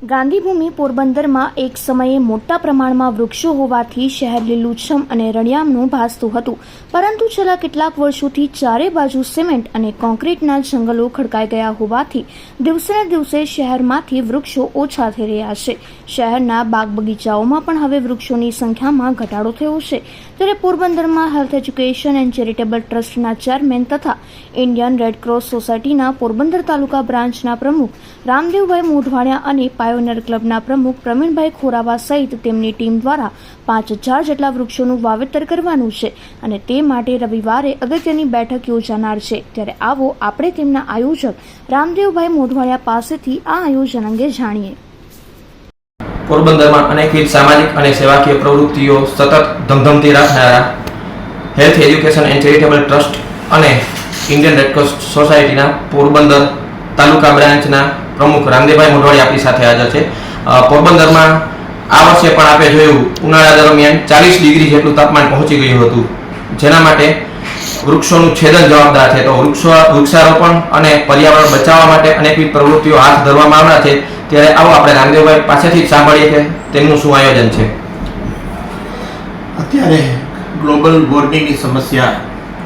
ગાંધીભૂમિ પોરબંદરમાં એક સમયે મોટા પ્રમાણમાં વૃક્ષો હોવાથી શહેર લીલુંછમ અને રણિયામનું ભાસતું હતું. પરંતુ છેલ્લા કેટલાક વર્ષોથી ચારે બાજુ સિમેન્ટ અને કોન્ક્રીટના જંગલો ખડકાઈ ગયા હોવાથી દિવસે દિવસે શહેરમાંથી વૃક્ષો ઓછા થઈ રહ્યા છે. શહેરના બાગ બગીચાઓમાં પણ હવે વૃક્ષોની સંખ્યામાં ઘટાડો થયો છે. ત્યારે પોરબંદરમાં હેલ્થ એજ્યુકેશન એન્ડ ચેરિટેબલ ટ્રસ્ટના ચેરમેન તથા ઇન્ડિયન રેડક્રોસ સોસાયટીના પોરબંદર તાલુકા બ્રાન્ચના પ્રમુખ રામદેવભાઈ મોઢવાણિયા અને પાયોનિયર ક્લબના પ્રમુખ પ્રવીણભાઈ ખોરાવા સહિત તેમની ટીમ દ્વારા પાંચ હજાર જેટલા વૃક્ષોનું વાવેતર કરવાનું છે અને તે માટે રવિવારે અગત્યની બેઠક યોજાનાર છે. ત્યારે આવો આપણે તેમના આયોજક રામદેવભાઈ મોઢવાણિયા પાસેથી આ આયોજન અંગે જાણીએ. પોરબંદરમાં અનેકવિધ સામાજિક અને સેવાકીય પ્રવૃત્તિઓ સતત ધમધમતી રાખનારા health education and charitable trust અને ઇન્ડિયન રેડક્રોસ સોસાયટીના પોરબંદર તાલુકા બ્રાન્ચના પ્રમુખ રામદેવભાઈ મોઢવાડી આપણી સાથે હાજર છે. પોરબંદરમાં આ વર્ષે પણ આપણે જોયું, ઉનાળા દરમિયાન ચાલીસ ડિગ્રી જેટલું તાપમાન પહોંચી ગયું હતું. જેના માટે વૃક્ષોનું છેદન જવાબદાર છે. તો વૃક્ષો, વૃક્ષારોપણ અને પર્યાવરણ બચાવવા માટે અનેકવિધ પ્રવૃત્તિઓ હાથ ધરવામાં આવનાર છે. ત્યારે આવો આપણે રામદેવભાઈ પાસેથી સાંભળીએ કે તેમનું શું આયોજન છે. અત્યારે ગ્લોબલ વોર્મિંગની સમસ્યા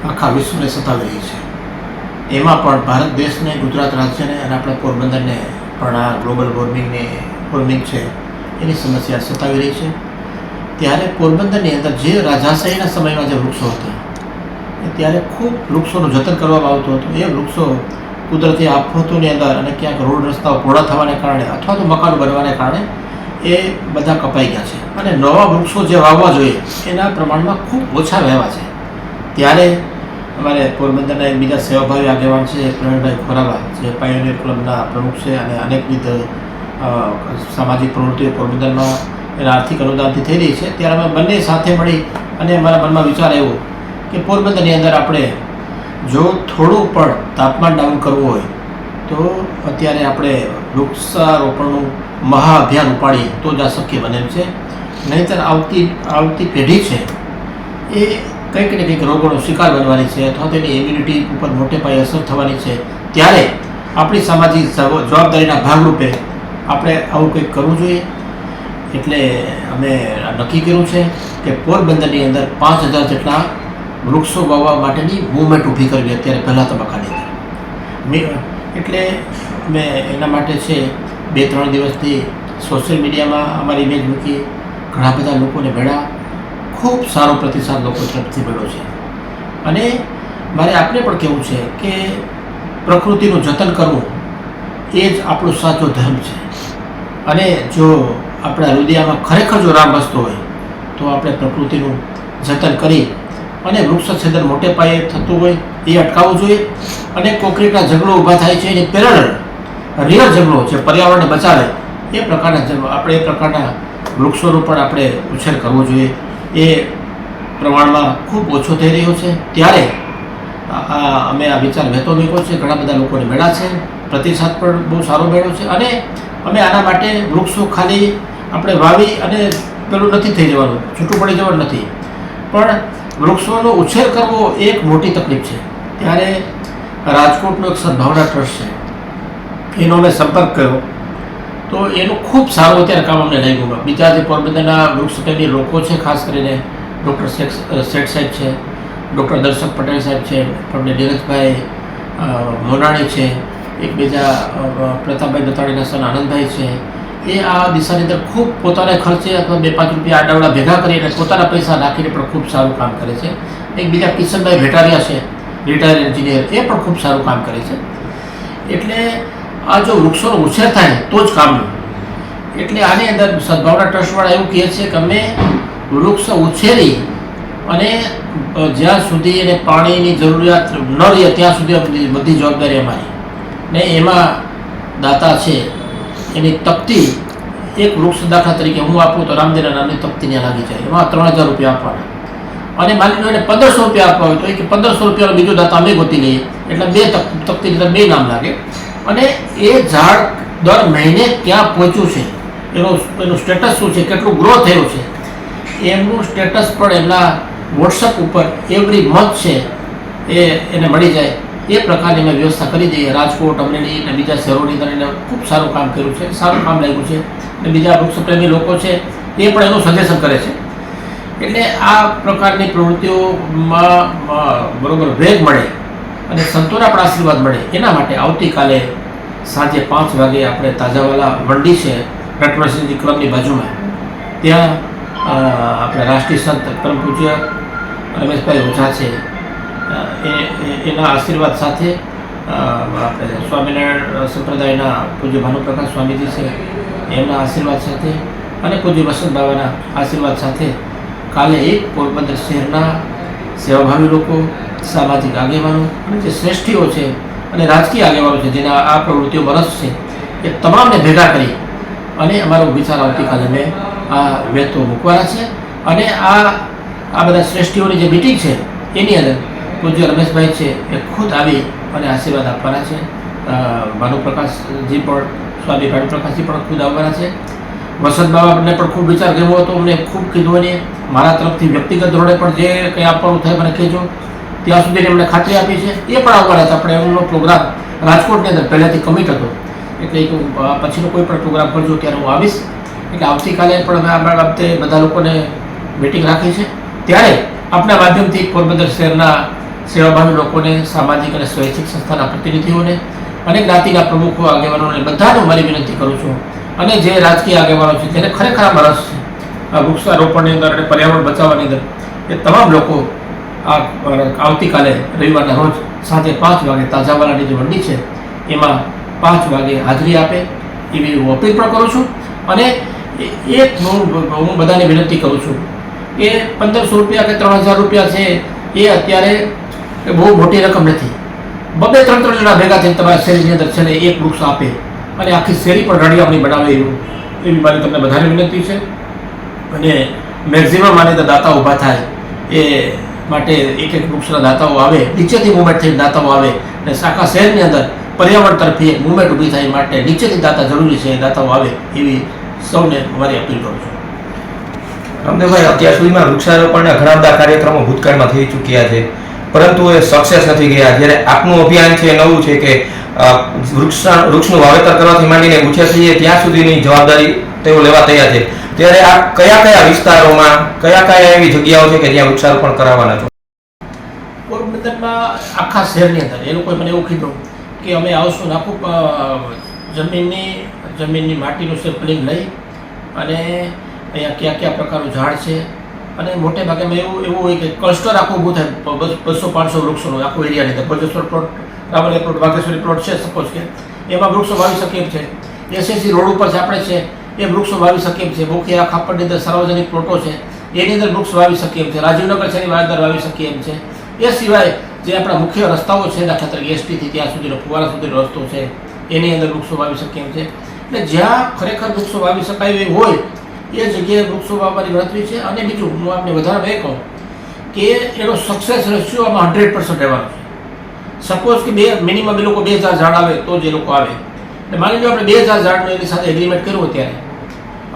આખા વિશ્વને સતાવી રહી છે. એમાં પણ ભારત દેશને, ગુજરાત રાજ્યને અને આપણા પોરબંદરને પણ આ ગ્લોબલ વોર્મિંગની વોર્મિંગ છે, એની સમસ્યા સતાવી રહી છે. ત્યારે પોરબંદરની અંદર જે રાજાશાહીના સમયમાં જે વૃક્ષો હતા ત્યારે ખૂબ વૃક્ષોનું જતન કરવામાં આવતું હતું. એ વૃક્ષો કુદરતી આફતોની અંદર અને ક્યાંક રોડ રસ્તાઓ પહોળા થવાને કારણે અથવા તો મકાન બનવાને કારણે એ બધા કપાઈ ગયા છે. અને નવા વૃક્ષો જે વાવવા જોઈએ, એના પ્રમાણમાં ખૂબ ઓછા વહેવા છે. ત્યારે અમારે પોરબંદરના એક બીજા સેવાભાવી આગેવાન છે, પ્રવીણભાઈ ખોરાવા જે પાયોનિયર ક્લબના પ્રમુખ છે અને અનેકવિધ સામાજિક પ્રવૃત્તિઓ પોરબંદરમાં એના આર્થિક અનુદાનથી થઈ રહી છે. ત્યારે અમે બંને સાથે મળી અને અમારા મનમાં વિચાર આવ્યો કે પોરબંદરની અંદર આપણે જો થોડું પણ તાપમાન ડાઉન કરવું હોય, તો અત્યારે આપણે વૃક્ષારોપણનું મહાઅભિયાન ઉપાડીએ તો જ આ શક્ય બને છે. નહીંતર આવતી આવતી પેઢી છે એ કંઈક ને કંઈક રોગોનો શિકાર બનવાની છે અથવા તેની ઇમ્યુનિટી ઉપર મોટે પાયે અસર થવાની છે, ત્યારે આપણી સામાજિક જવાબદારીના ભાગરૂપે આપણે આવું કંઈક કરવું જોઈએ. એટલે અમે નક્કી કર્યું છે કે પોરબંદરની અંદર પાંચ હજાર જેટલા વૃક્ષો વાવવા માટેની મુવમેન્ટ ઊભી કરવી અત્યારે પહેલા તબક્કાની એટલે અમે એના માટે છે બે ત્રણ દિવસથી સોશિયલ મીડિયામાં અમારી ઇમેજ મૂકી, ઘણા બધા લોકોને મળ્યા ખૂબ સારો પ્રતિસાદ લોકો તરફથી મળ્યો છે. અને મારે આપને પણ કહેવું છે કે પ્રકૃતિનું જતન કરવું એ જ આપણો સાચો ધર્મ છે. અને જો આપણા હૃદયમાં ખરેખર જો રામ વસતો હોય, તો આપણે પ્રકૃતિનું જતન કરી અને વૃક્ષછેદન મોટે પાયે થતું હોય એ અટકાવવું જોઈએ અને કોંક્રીટના ઝઘડો ઊભા થાય છે એની પેરેલલ રિયલ ઝઘડો જે પર્યાવરણને બચાવે, એ પ્રકારના આપણે એ પ્રકારના વૃક્ષોનો પણ આપણે ઉછેર કરવો જોઈએ. એ પ્રમાણમાં ખૂબ ઓછો થઈ રહ્યો છે. ત્યારે આ- અમે આ વિચાર વહેતો મૂક્યો છે. ઘણા બધા લોકોને મળ્યા છે. પ્રતિસાદ પણ બહુ સારો મળ્યો છે. અને અમે આના માટે વૃક્ષો ખાલી આપણે વાવી અને પેલું નથી થઈ જવાનું. છૂટું પડી જવાનું નથી. પણ વૃક્ષોનો ઉછેર કરવો એક મોટી તકલીફ છે. ત્યારે રાજકોટનો એક સદભાવના ટ્રસ્ટ છે. એનો મેં સંપર્ક કર્યો. તો એનું ખૂબ સારું અત્યારે કામ અમને લાગ્યું બીજા જે પોરબંદરના વૃક્ષ પ્રેમી લોકો છે, ખાસ કરીને ડૉક્ટર શેખ શેઠ સાહેબ છે, ડૉક્ટર દર્શક પટેલ સાહેબ છે, આપણે નીરજભાઈ મોનાણી છે એક બીજા પ્રતાપભાઈ દત્તાણીના સન આનંદભાઈ છે, એ આ દિશાની અંદર ખૂબ પોતાના ખર્ચે અથવા બે પાંચ રૂપિયા આડાવડા ભેગા કરીને પોતાના પૈસા નાખીને પણ ખૂબ સારું કામ કરે છે. એક બીજા કિશનભાઈ ભેટારિયા છે રિટાયર્ડ એન્જિનિયર એ પણ ખૂબ સારું કામ કરે છે. એટલે આ જો વૃક્ષોનો ઉછેર થાય તો જ કામનું એટલે આની અંદર સદભાવના ટ્રસ્ટવાળા એવું કહે છે કે અમે વૃક્ષ ઉછેરી અને જ્યાં સુધી એને પાણીની જરૂરિયાત ન રહે ત્યાં સુધી બધી જવાબદારી અમારી. ને એમાં દાતા છે, એની તકતી એક વૃક્ષ દાખલા તરીકે હું આપું તો રામદેવના નામની તકતી ત્યાં લાગી જાય. એમાં ત્રણ હજાર રૂપિયા આપવાના. અને માની લો એને પંદરસો રૂપિયા આપવા હોય તો એ કે પંદરસો રૂપિયાનો બીજો દાતા અમે ગોતી લઈએ. એટલે બે તક તકતીની અંદર બે નામ લાગે. અને એ ઝાડ દર મહિને ક્યાં પહોંચ્યું છે. એનો, એનું સ્ટેટસ શું છે? કેટલું ગ્રો થયું છે? એમનું સ્ટેટસ પણ એમના વોટ્સઅપ ઉપર એવરી મંથ છે. એ, એને મળી જાય. એ પ્રકારની મેં વ્યવસ્થા કરી દઈએ. રાજકોટ, અમરેલી અને બીજા શહેરોની અંદર એને ખૂબ સારું કામ કર્યું છે. સારું કામ લાગ્યું છે. અને બીજા વૃક્ષપ્રેમી લોકો છે, એ પણ એનું સજેશન કરે છે. એટલે આ પ્રકારની પ્રવૃત્તિઓમાં બરોબર વેગ મળે. અને સંતોના પણ આશીર્વાદ મળે. એના માટે આવતીકાલે સાંજે પાંચ વાગે આપણે તાજાવાલા મંડી છે નટવરસિંહજી ક્લબની બાજુમાં. ત્યાં આપણે રાષ્ટ્રીય સંત પરમ પૂજ્ય રમેશભાઈ ઓઝા છે. એના આશીર્વાદ સાથે આપણે સ્વામિનારાયણ સંપ્રદાયના પૂજ્ય ભાનુપ્રકાશ સ્વામીજી છે, એમના આશીર્વાદ સાથે અને પૂજ્ય વસંત બાબાના આશીર્વાદ સાથે કાલે એક પોરબંદર શહેરના સેવાભાવી લોકો સામાજિક આગેવાનો અને જે શ્રેષ્ઠીઓ છે અને રાજકીય આગેવાનો છે, જેના આ પ્રવૃત્તિઓ વરસ છે, એ તમામને ભેગા કરી અને અમારો વિચાર આવતીકાલે મેં આ વેતો મૂકવાના છે અને આ આ બધા શ્રેષ્ઠીઓની જે મિટિંગ છે, એની અંદર પૂજ્ય રમેશભાઈ છે, એ ખુદ આવી અને આશીર્વાદ આપવાના છે. ભાનુપ્રકાશજી પણ, સ્વામી ભાનુપ્રકાશજી પણ ખુદ આવવાના છે. વસંત બાબાને પણ ખૂબ વિચાર કર્યો હતો, અમને ખૂબ કીધું અને મારા તરફથી વ્યક્તિગત ધોરણે પણ જે કંઈ આપવાનું થાય મને કહેજો. ત્યાં સુધી એમણે ખાતરી આપી છે. એ પણ આવવાના હતા. આપણે એમનો પ્રોગ્રામ રાજકોટની અંદર પહેલાંથી કમિટ હતો. એટલે કે પછીનો કોઈ પણ પ્રોગ્રામ કરજો ત્યારે હું આવીશ. એટલે આવતીકાલે પણ અમે આ બાબતે બધા લોકોને મિટિંગ રાખી છે. ત્યારે આપણા માધ્યમથી પોરબંદર શહેરના સેવાભાવી લોકોને, સામાજિક અને સ્વૈચ્છિક સંસ્થાના પ્રતિનિધિઓને, અને જ્ઞાતિના પ્રમુખો, આગેવાનોને બધાને મારી વિનંતી કરું છું. અને જે રાજકીય આગેવાનો છે, જેને ખરેખર રસ છે વૃક્ષારોપણની અંદર અને પર્યાવરણ બચાવવાની અંદર, એ તમામ લોકો આ આવતીકાલે રવિવારના રોજ સાંજે પાંચ વાગે તાજાવાલાની જે મંડી છે. એમાં પાંચ વાગે હાજરી આપે એવી હું અપીલ પણ કરું છું અને એ- એક હું હું બધાને વિનંતી કરું છું કે પંદરસો રૂપિયા કે ત્રણ હજાર રૂપિયા છે એ અત્યારે બહુ મોટી રકમ નથી. બબે ત્રણ ત્રણ જણા ભેગા થઈને તમારા શેરીની અંદર છે ને એક વૃક્ષ આપે અને આખી શેરી પણ રળિયામણી બનાવે એવું, એવી મારી તમને બધાને વિનંતી છે. અને મેક્ઝિમમ આની અંદર દાતા ઊભા થાય એ માટે એક એક વૃક્ષના દાતાઓ આવે, નીચેથી મુવમેન્ટ થઈને દાતાઓ આવે અને આખા શહેરની અંદર પર્યાવરણ તરફી એક મુવમેન્ટ ઊભી થાય માટે નીચેથી દાતા જરૂરી છે દાતાઓ આવે એવી સૌને મારી અપીલ કરું છું. રામદેવભાઈ, અત્યાર સુધીમાં વૃક્ષારોપણના ઘણા બધા કાર્યક્રમો ભૂતકાળમાં થઈ ચૂક્યા છે, પરંતુ એ સક્સેસ નથી ગયા. જ્યારે આપનું અભિયાન છે, નવું છે કે વૃક્ષ, વૃક્ષનું વાવેતર કરવાથી માંડીને ઉછેર થઈએ, ત્યાં સુધીની જવાબદારી તેઓ લેવા તૈયાર છે. ત્યારે આ કયા કયા વિસ્તારોમાં, કયા કયા એવી જગ્યાઓ છે કે જ્યાં વૃક્ષારોપણ કરાવવાના છો? પોરબંદરમાં આખા શહેરની અંદર, એ લોકોએ મને એવું કીધું કે અમે આવશું આખું જમીનની જમીનની માટીનું સેમ્પલિંગ લઈ અને અહીંયા કયા કયા પ્રકારનું ઝાડ છે. અને મોટે ભાગે અમે એવું એવું હોય કે ક્લસ્ટર આખું ઊભું થાય બસો પાંચસો વૃક્ષોનું આખું એરિયાની અંદર. Bhojeshwar plot Ravaliya plot Vagheshwari plot છે સપોઝ કે. એમાં વૃક્ષો વાવી એમ છે. એસએસસી રોડ ઉપર છે આપણે છે એ વૃક્ષો વાવી શકીએ એમ છે. મુખ્ય ખાપડની અંદર સાર્વજનિક પ્લોટો છે. એની અંદર વૃક્ષ વાવી શકીએ એમ છે. રાજીવનગર છે એની અંદર વાવી શકીએ એમ છે. એ સિવાય જે આપણા મુખ્ય રસ્તાઓ છે દાખલા તરીકે એસટીથી ત્યાં સુધીનો ફુવારા સુધીનો રસ્તો છે, એની અંદર વૃક્ષો વાવી શકીએ એમ છે. એટલે જ્યાં ખરેખર વૃક્ષો વાવી શકાય એવી હોય, એ જગ્યાએ વૃક્ષો વાવવાની ગણતરી છે. અને બીજું હું આપને વધારે એ કહું કે એનો સક્સેસ રેશિયો આમાં હંડ્રેડ પર્સન્ટ રહેવાનો છે. સપોઝ કે બે મિનિમમ એ લોકો બે હજાર ઝાડ આવે તો જ એ લોકો આવે. એટલે માની લો આપણે બે હજાર ઝાડનું એની સાથે એગ્રીમેન્ટ કર્યું અત્યારે.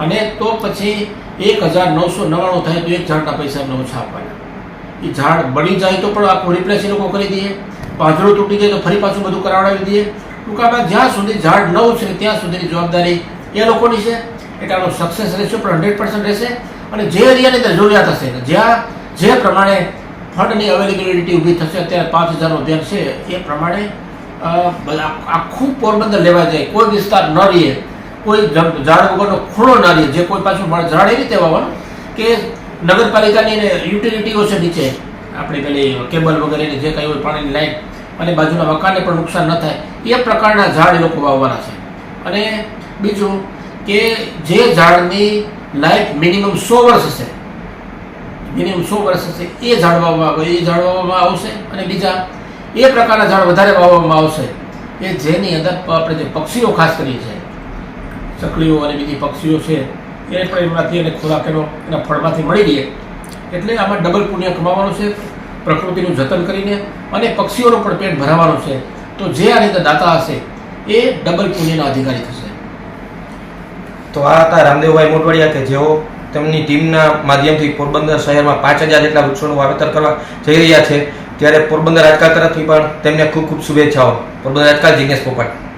અને તો પછી એક હજાર નવસો નવ્વાણું થાય તો એક ઝાડના પૈસા એમને ઓછા આપવાના. એ ઝાડ બળી જાય તો પણ આખું રિપ્લેસ એ લોકો કરી દઈએ. પાંજરો તૂટી જાય તો ફરી પાછું બધું કરાવડાવી દઈએ. ટૂંકામાં જ્યાં સુધી ઝાડ ન ઉછરે, ત્યાં સુધીની જવાબદારી એ લોકોની છે. એટલે આનો સક્સેસ રેશિયો પણ હંડ્રેડ પર્સન્ટ રહેશે અને જે એરિયાની અંદર જરૂરિયાત હશે જ્યાં જે પ્રમાણે ફંડની અવેલેબિલિટી ઊભી થશે, અત્યારે પાંચ હજારનો અભિયાન છે, એ પ્રમાણે આખું પોરબંદર લેવા જાય. કોઈ વિસ્તાર ન રહીએ. કોઈ ઝાડ વગરનો ખૂણો ન રહે જે કોઈ પાછું ઝાડ એવી રીતે વાવવાનું કે નગરપાલિકાની યુટિલિટીઓ છે નીચે, આપણે પેલી કેબલ વગેરેની જે કંઈ હોય પાણીની લાઈટ અને બાજુના મકાનને પણ નુકસાન ન થાય, એ પ્રકારના ઝાડ એ લોકો વાવવાના છે. અને બીજું કે જે ઝાડની લાઈફ મિનિમમ સો વર્ષ હશે, મિનિમમ સો વર્ષ હશે, એ ઝાડ વાવવા એ ઝાડ વાવવામાં આવશે, અને બીજા એ પ્રકારના ઝાડ વધારે વાવવામાં આવશે, કે જેની અંદર આપણે જે પક્ષીઓ ખાસ કરીએ છીએ ચકલીઓ અને બીજી પક્ષીઓ છે, એ પણ એમનાથી એને ખોરાક એનો એના ફળમાંથી મળી રહે એટલે આમાં ડબલ પુણ્ય કમાવાનું છે, પ્રકૃતિનું જતન કરીને અને પક્ષીઓનું પણ પેટ ભરાવાનું છે. તો જે આ રીતે દાતા હશે, એ ડબલ પુણ્યના અધિકારી થશે. તો આ હતા રામદેવભાઈ મોટવાડિયા કે જેઓ તેમની ટીમના માધ્યમથી પોરબંદર શહેરમાં પાંચ હજાર જેટલા વૃક્ષોનું વાવેતર કરવા જઈ રહ્યા છે, ત્યારે પોરબંદર આજકાલ તરફથી પણ તેમને ખૂબ ખૂબ શુભેચ્છાઓ. પોરબંદર આજકાલ જિજ્ઞેશ પોપટ.